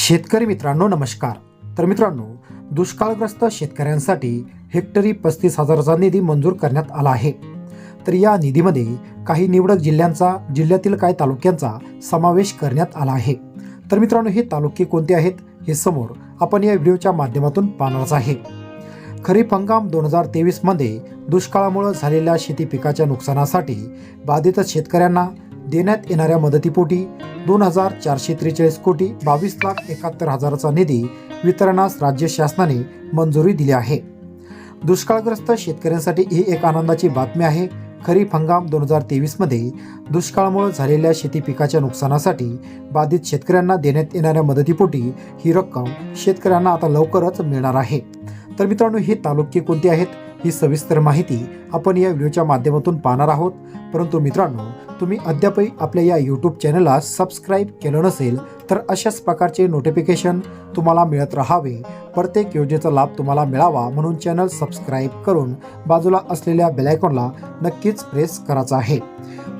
शेतकरी मित्रांनो नमस्कार. तर मित्रांनो दुष्काळग्रस्त शेतकऱ्यांसाठी हेक्टरी पस्तीस हजाराचा निधी मंजूर करण्यात आला आहे. तर या निधीमध्ये काही निवडक जिल्ह्यांचा जिल्ह्यातील काही तालुक्यांचा समावेश करण्यात आला आहे. तर मित्रांनो हे तालुके कोणते आहेत? हे समोर आपण या व्हिडिओच्या माध्यमातून पाहणारच आहे. खरीप हंगाम दोन हजार तेवीसमध्ये दुष्काळामुळे झालेल्या शेती पिकाच्या नुकसानासाठी बाधित शेतकऱ्यांना देण्यात येणाऱ्या मदतीपोटी दोन हजार चारशे त्रेचाळीस कोटी बावीस लाख एकाहत्तर हजाराचा निधी वितरणास राज्य शासनाने मंजुरी दिली आहे. दुष्काळग्रस्त शेतकऱ्यांसाठी ही एक आनंदाची बातमी आहे. खरीप हंगाम दोन हजार तेवीसमध्ये दुष्काळामुळे झालेल्या शेती पिकाच्या नुकसानासाठी बाधित शेतकऱ्यांना देण्यात येणाऱ्या मदतीपोटी ही रक्कम शेतकऱ्यांना आता लवकरच मिळणार आहे. तर मित्रांनो हे तालुके कोणते आहेत? ही सविस्तर माहिती आपण या व्हिडिओच्या माध्यमातून पाहणार आहोत. परंतु मित्रांनो तुम्ही अद्यापही आपल्या या यूट्यूब चॅनलला सबस्क्राईब केलं नसेल तर अशाच प्रकारचे नोटिफिकेशन तुम्हाला मिळत राहावे. प्रत्येक योजनेचा लाभ तुम्हाला मिळावा म्हणून चॅनल सबस्क्राईब करून बाजूला असलेल्या बेलायकॉनला नक्कीच प्रेस करायचा आहे.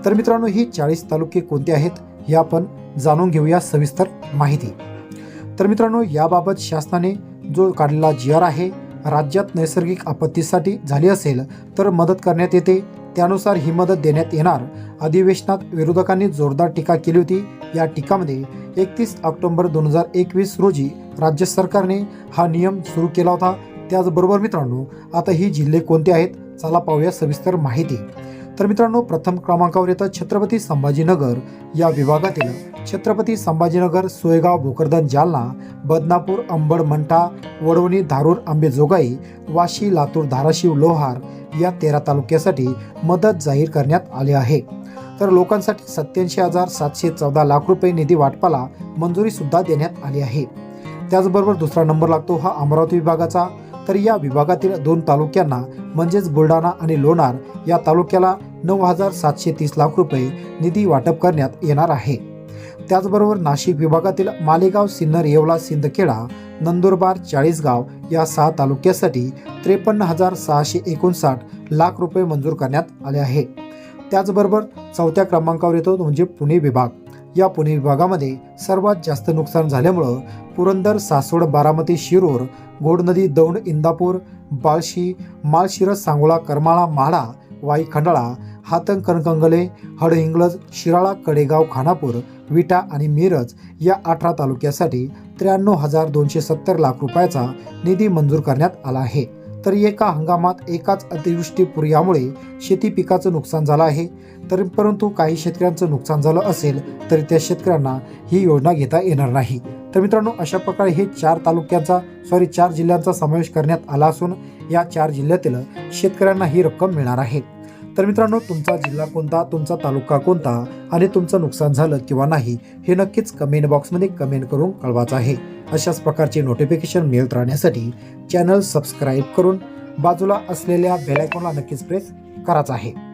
तर मित्रांनो ही चाळीस तालुके कोणते आहेत हे आपण जाणून घेऊया सविस्तर माहिती. तर मित्रांनो याबाबत शासनाने जो काढलेला जी आर आहे राज्यात नैसर्गिक आपत्तीसाठी झाली असेल तर मदत करण्यात येते. त्यानुसार ही मदत देण्यात येणार. अधिवेशनात विरोधकांनी जोरदार टीका केली होती. या टीकामध्ये एकतीस ऑक्टोबर दोन हजार एकवीस रोजी राज्य सरकारने हा नियम सुरू केला होता. त्याचबरोबर मित्रांनो आता ही जिल्हे कोणते आहेत? चला पाहूया सविस्तर माहिती. तर मित्रांनो प्रथम क्रमांकावर येतं छत्रपती संभाजीनगर या विभागातील छत्रपती संभाजीनगर सोयगाव भोकरदन जालना बदनापूर अंबड मंठा वडवणी धारूर आंबेजोगाई वाशी लातूर धाराशिव लोहार या तेरा तालुक्यासाठी मदत जाहीर करण्यात आली आहे. तर लोकांसाठी सत्याऐंशी हजार सातशे चौदा लाख रुपये निधी वाटपाला मंजुरी सुद्धा देण्यात आली आहे. त्याचबरोबर दुसरा नंबर लागतो हा अमरावती विभागाचा. तर या विभागातील दोन तालुक्यांना म्हणजेच बुलढाणा आणि लोणार या तालुक्याला नऊ हजार सातशे तीस लाख रुपये निधी वाटप करण्यात येणार आहे. त्याचबरोबर नाशिक विभागातील मालेगाव सिन्नर येवला सिंदखेडा नंदुरबार चाळीसगाव या सहा तालुक्यासाठी त्रेपन्न हजार सहाशे एकोणसाठ लाख रुपये मंजूर करण्यात आले आहे. त्याचबरोबर चौथ्या क्रमांकावर येतो तो म्हणजे पुणे विभाग. या पुणे विभागामध्ये सर्वात जास्त नुकसान झाल्यामुळं पुरंदर सासवड बारामती शिरूर गोडनदी दौंड इंदापूर बाळशी माळशिरस सांगोला करमाळा म्हाडा वाई खंडाळा हातंग कणकंगले हडहिंगलज शिराळा कडेगाव खानापूर विटा आणि मिरज या अठरा तालुक्यासाठी त्र्याण्णव हजार दोनशे सत्तर लाख रुपयाचा निधी मंजूर करण्यात आला आहे. तर एका हंगामात एकाच अतिवृष्टी पुर्यामुळे शेती पिकाचं नुकसान झालं आहे. तर परंतु काही शेतकऱ्यांचं नुकसान झालं असेल तरी त्या शेतकऱ्यांना ही योजना घेता येणार नाही. तर मित्रांनो अशा प्रकारे हे चार तालुक्यांचा सॉरी चार जिल्ह्यांचा समावेश करण्यात आला असून या चार जिल्ह्यातील शेतकऱ्यांना ही रक्कम मिळणार आहे. तर मित्रांनो तुमचा जिल्हा कोणता तुमचा तालुका कोणता आणि तुमचं नुकसान झालं किंवा नाही हे नक्कीच कमेंट बॉक्समध्ये कमेंट करून कळवायचं आहे. अशाच प्रकारचे नोटिफिकेशन मिळत राहण्यासाठी चॅनल सबस्क्राईब करून बाजूला असलेल्या बेलायकॉनला नक्कीच प्रेस करायचा आहे.